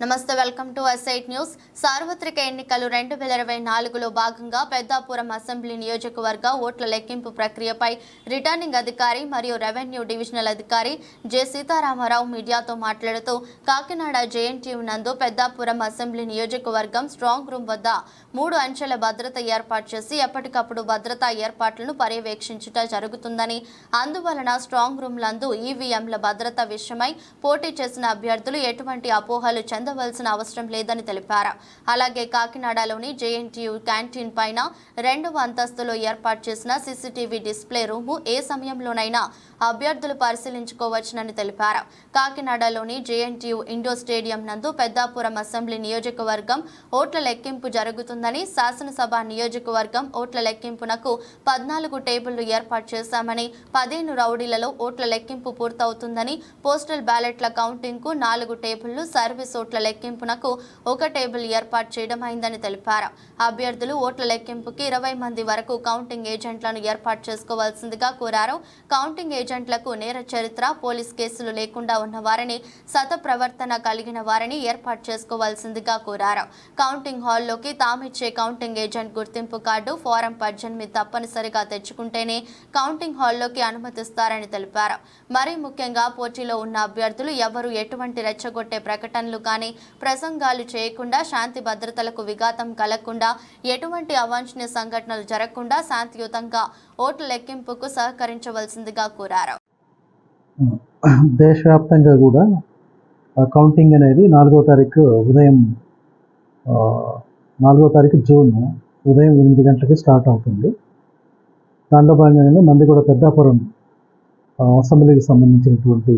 నమస్తే welcome to ఎస్ఐట్ news సార్వత్రిక ఎన్నికలు రెండు వేల ఇరవై నాలుగులో భాగంగా పెద్దాపురం అసెంబ్లీ నియోజకవర్గ ఓట్ల లెక్కింపు ప్రక్రియపై రిటర్నింగ్ అధికారి మరియు రెవెన్యూ డివిజనల్ అధికారి జె సీతారామారావు మీడియాతో మాట్లాడుతూ కాకినాడ జేఎన్టీయు నందు పెద్దాపురం అసెంబ్లీ నియోజకవర్గం స్ట్రాంగ్ రూమ్ వద్ద మూడు అంచెల భద్రత ఏర్పాటు చేసి ఎప్పటికప్పుడు భద్రతా ఏర్పాట్లను పర్యవేక్షించుట జరుగుతుందని అందువలన స్ట్రాంగ్ రూమ్లందు ఈవీఎంల భద్రత విషయమై పోటీ చేసిన అభ్యర్థులు ఎటువంటి అపోహలు చెందవలసిన అవసరం లేదని తెలిపారు. అలాగే కాకినాడలోని జేఎన్టీయూ క్యాంటీన్ పైన రెండవ అంతస్తులో ఏర్పాటు చేసిన సీసీటీవీ డిస్ప్లే రూము ఏ సమయంలోనైనా అభ్యర్థులు పరిశీలించుకోవచ్చునని తెలిపారు. కాకినాడలోని జేఎన్టీయూ ఇండోర్ స్టేడియం నందు పెద్దాపురం అసెంబ్లీ నియోజకవర్గం ఓట్ల లెక్కింపు జరుగుతుందని శాసనసభ నియోజకవర్గం ఓట్ల లెక్కింపునకు పద్నాలుగు టేబుళ్ళు ఏర్పాటు చేశామని పదిహేను రౌడీలలో ఓట్ల లెక్కింపు పూర్తవుతుందని పోస్టల్ బ్యాలెట్ల కౌంటింగ్కు నాలుగు టేబుళ్ళు సర్వీస్ ఓట్ల లెక్కింపునకు ఒక టేబుల్ ఏర్పాటు చేయడం అయిందని తెలిపారు. అభ్యర్థులు ఓట్ల లెక్కింపుకి ఇరవై మంది వరకు కౌంటింగ్ ఏజెంట్లను ఏర్పాటు చేసుకోవాల్సిందిగా కోరారు. కౌంటింగ్ ఏజెంట్లకు నేర చరిత్ర పోలీస్ కేసులు లేకుండా ఉన్న వారిని సత ప్రవర్తన కలిగిన వారిని ఏర్పాటు చేసుకోవాల్సిందిగా కోరారు. కౌంటింగ్ హాల్లోకి తామిచ్చే కౌంటింగ్ ఏజెంట్ గుర్తింపు కార్డు ఫారం పద్దెనిమిది తప్పనిసరిగా తెచ్చుకుంటేనే కౌంటింగ్ హాల్లోకి అనుమతిస్తారని తెలిపారు. మరీ ముఖ్యంగా పోటీలో ఉన్న అభ్యర్థులు ఎవరు ఎటువంటి రెచ్చగొట్టే ప్రకటనలు కానీ ప్రసంగాలు చేయకుండా శాంతి భద్రతలకు విఘాతం కలగకుండా ఎటువంటి అవాంఛనీయ సంఘటనలు జరగకుండా శాంతియుతంగా ఓట్ల లెక్కింపుకు సహకరించవలసిందిగా కోరారు. దేశవ్యాప్తంగా కూడా కౌంటింగ్ అనేది నాలుగో తారీఖు ఉదయం నాలుగో తారీఖు జూన్ ఉదయం ఎనిమిది గంటలకి స్టార్ట్ అవుతుంది. దాంట్లో భాగంగానే మంది కూడా పెద్దాపురం అసెంబ్లీకి సంబంధించినటువంటి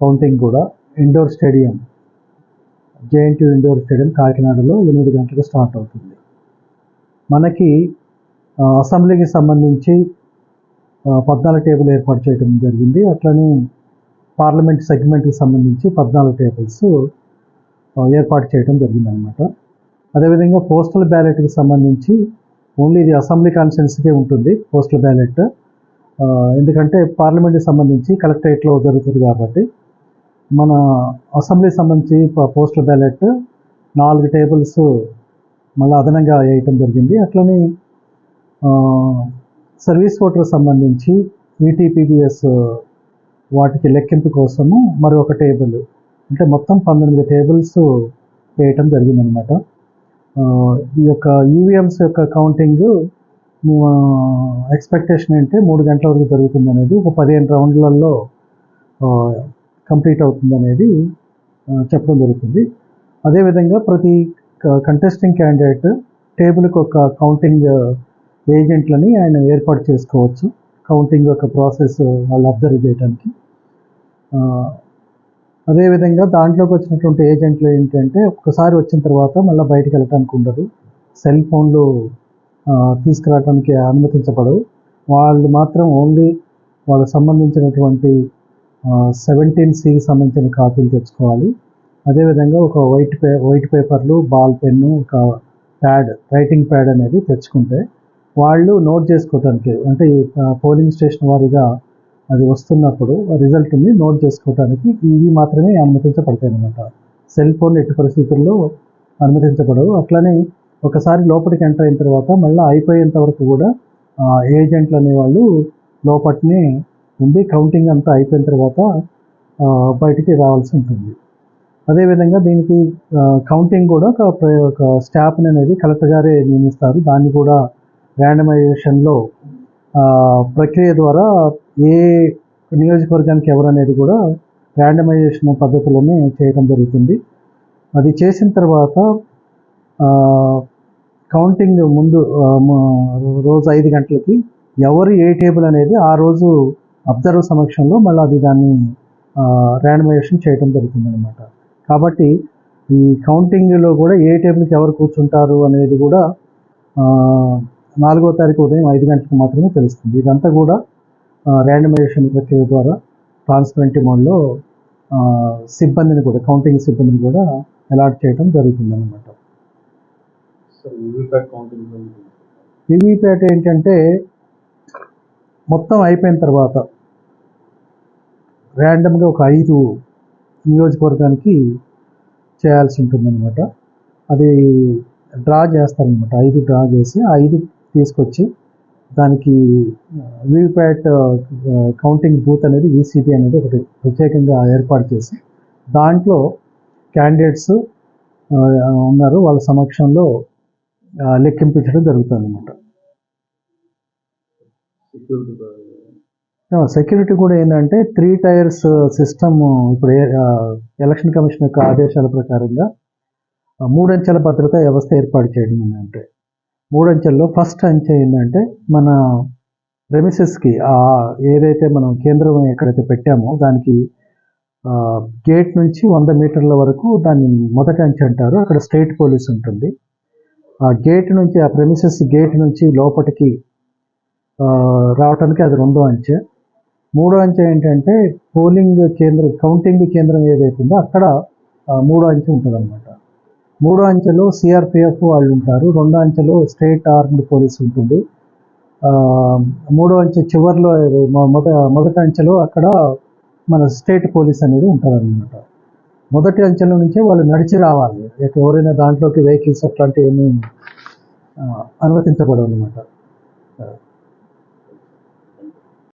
కౌంటింగ్ కూడా indoor stadium JNT indoor stadium కాకినాడలో ఎనిమిది గంటలకు స్టార్ట్ అవుతుంది. మనకి అసెంబ్లీకి సంబంధించి పద్నాలుగు టేబుల్ ఏర్పాటు చేయడం జరిగింది. అట్లనే పార్లమెంట్ సెగ్మెంట్కి సంబంధించి పద్నాలుగు టేబుల్స్ ఏర్పాటు చేయడం జరిగిందనమాట. అదేవిధంగా పోస్టల్ బ్యాలెట్కి సంబంధించి ఓన్లీ ఇది అసెంబ్లీ కాన్స్టిట్యున్సీకే ఉంటుంది పోస్టల్ బ్యాలెట్. ఎందుకంటే పార్లమెంట్కి సంబంధించి కలెక్టరేట్లో జరుగుతుంది కాబట్టి మన అసెంబ్లీ సంబంధించి పోస్టల్ బ్యాలెట్ నాలుగు టేబుల్స్ మళ్ళీ అదనంగా వేయటం జరిగింది. అట్లనే సర్వీస్ ఓటర్ సంబంధించి ఈటీపీబీఎస్ వాటికి లెక్కింపు కోసము మరి ఒక టేబుల్ అంటే మొత్తం పంతొమ్మిది టేబుల్స్ వేయటం జరిగిందనమాట. ఈ యొక్క ఈవీఎంస్ యొక్క కౌంటింగ్ మేము ఎక్స్పెక్టేషన్ ఏంటంటే మూడు గంటల వరకు జరుగుతుంది అనేది ఒక పదిహేను రౌండ్లలో కంప్లీట్ అవుతుంది అనేది చెప్పడం జరుగుతుంది. అదేవిధంగా ప్రతి కంటెస్టింగ్ క్యాండిడేట్ టేబుల్కి ఒక కౌంటింగ్ ఏజెంట్లని ఆయన ఏర్పాటు చేసుకోవచ్చు. కౌంటింగ్ యొక్క ప్రాసెస్ వాళ్ళు అబ్జర్వ్ చేయడానికి అదేవిధంగా దాంట్లోకి వచ్చినటువంటి ఏజెంట్లు ఏంటంటే ఒక్కసారి వచ్చిన తర్వాత మళ్ళీ బయటకు వెళ్ళటానికి ఉండదు. సెల్ ఫోన్లు తీసుకురావడానికి అనుమతించబడవు. వాళ్ళు మాత్రం ఓన్లీ వాళ్ళకి సంబంధించినటువంటి సెవెంటీన్ సికి సంబంధించిన కాపీలు తెచ్చుకోవాలి. అదేవిధంగా ఒక వైట్ పే వైట్ పేపర్లు బాల్ పెన్ను ఒక ప్యాడ్ రైటింగ్ ప్యాడ్ అనేది తెచ్చుకుంటే వాళ్ళు నోట్ చేసుకోవటానికి అంటే ఈ పోలింగ్ స్టేషన్ వారిగా అది వస్తున్నప్పుడు రిజల్ట్ని నోట్ చేసుకోవటానికి ఇవి మాత్రమే అనుమతించబడతాయి అనమాట సెల్ ఫోన్ ఎట్టి పరిస్థితుల్లో అనుమతించబడవు. అట్లనే ఒకసారి లోపలికి ఎంటర్ అయిన తర్వాత మళ్ళీ అయిపోయేంత వరకు కూడా ఏజెంట్లు అనేవాళ్ళు లోపటిని ఉండి కౌంటింగ్ అంతా అయిపోయిన తర్వాత బయటికి రావాల్సి ఉంటుంది. అదేవిధంగా దీనికి కౌంటింగ్ కూడా ఒక ప్ర- ఒక స్టాఫ్ని అనేది కలెక్టర్ గారే నియమిస్తారు. దాన్ని కూడా ర్యాండమైజేషన్లో ప్రక్రియ ద్వారా ఏ నియోజకవర్గానికి ఎవరనేది కూడా ర్యాండమైజేషన్ పద్ధతిలోనే చేయడం జరుగుతుంది. అది చేసిన తర్వాత కౌంటింగ్ ముందు రోజు ఐదు గంటలకి ఎవరు ఏ టేబుల్ అనేది ఆ రోజు అబ్జర్వ్ సమక్షంలో మళ్ళీ అది దాన్ని ర్యాండమైజేషన్ చేయడం జరుగుతుంది అనమాట కాబట్టి ఈ కౌంటింగ్లో కూడా ఏ టేబుల్కి ఎవరు కూర్చుంటారు అనేది కూడా నాలుగో తారీఖు ఉదయం ఐదు గంటలకు మాత్రమే తెలుస్తుంది. ఇదంతా కూడా ర్యాండమైజేషన్ ప్రక్రియ ద్వారా ట్రాన్స్పరెంట్ మోడ్లో సిబ్బందిని కూడా కౌంటింగ్ సిబ్బందిని కూడా అలాట్ చేయడం జరుగుతుంది అనమాట సార్ వీవీప్యాట్ కౌంటింగ్ గురించి వివిప్యాట్ ఏంటంటే మొత్తం అయిపోయిన తర్వాత ర్యాండమ్గా ఒక ఐదు నియోజకవర్గానికి చేయాల్సి ఉంటుందన్నమాట. అది డ్రా చేస్తారనమాట ఐదు డ్రా చేసి ఐదు తీసుకొచ్చి దానికి వీవీప్యాట్ కౌంటింగ్ బూత్ అనేది వీసీపీ అనేది ఒకటి ప్రత్యేకంగా ఏర్పాటు చేసి దాంట్లో క్యాండిడేట్స్ ఉన్నారు. వాళ్ళ సమక్షంలో లెక్కింపించడం జరుగుతుంది అనమాట సెక్యూరిటీ సెక్యూరిటీ కూడా ఏంటంటే త్రీ టైర్స్ సిస్టమ్ ఇప్పుడు uh, ఎలక్షన్ కమిషన్ యొక్క ఆదేశాల ప్రకారంగా మూడంచెల భద్రతా వ్యవస్థ ఏర్పాటు చేయడం ఏంటంటే మూడంచెల్లో ఫస్ట్ అంచె ఏంటంటే మన రెమిసెస్కి ఏదైతే మనం కేంద్రం ఎక్కడైతే పెట్టామో దానికి గేట్ నుంచి వంద మీటర్ల వరకు దాన్ని మొదటి అంచె అంటారు. అక్కడ స్టేట్ పోలీస్ ఉంటుంది. ఆ గేట్ నుంచి ఆ ప్రెమిసెస్ గేట్ నుంచి లోపలికి రావటానికి అది రెండో అంచె. మూడో అంచె ఏంటంటే పోలింగ్ కేంద్రం కౌంటింగ్ కేంద్రం ఏదైతుందో అక్కడ మూడో అంచె ఉంటుందన్నమాట. మూడో అంచెలో సిఆర్పిఎఫ్ వాళ్ళు ఉంటారు రెండో అంచెలో స్టేట్ ఆర్మ్డ్ పోలీస్ ఉంటుంది. మూడో అంచె చివరిలో మొద మొదటి అంచెలో అక్కడ మన స్టేట్ పోలీస్ అనేది ఉంటుందన్నమాట. మొదటి అంచెల నుంచే వాళ్ళు నడిచి రావాలి. ఎవరైనా దాంట్లోకి వెహికల్స్ అట్లాంటివి ఏమీ అనుమతించబడవు అనమాట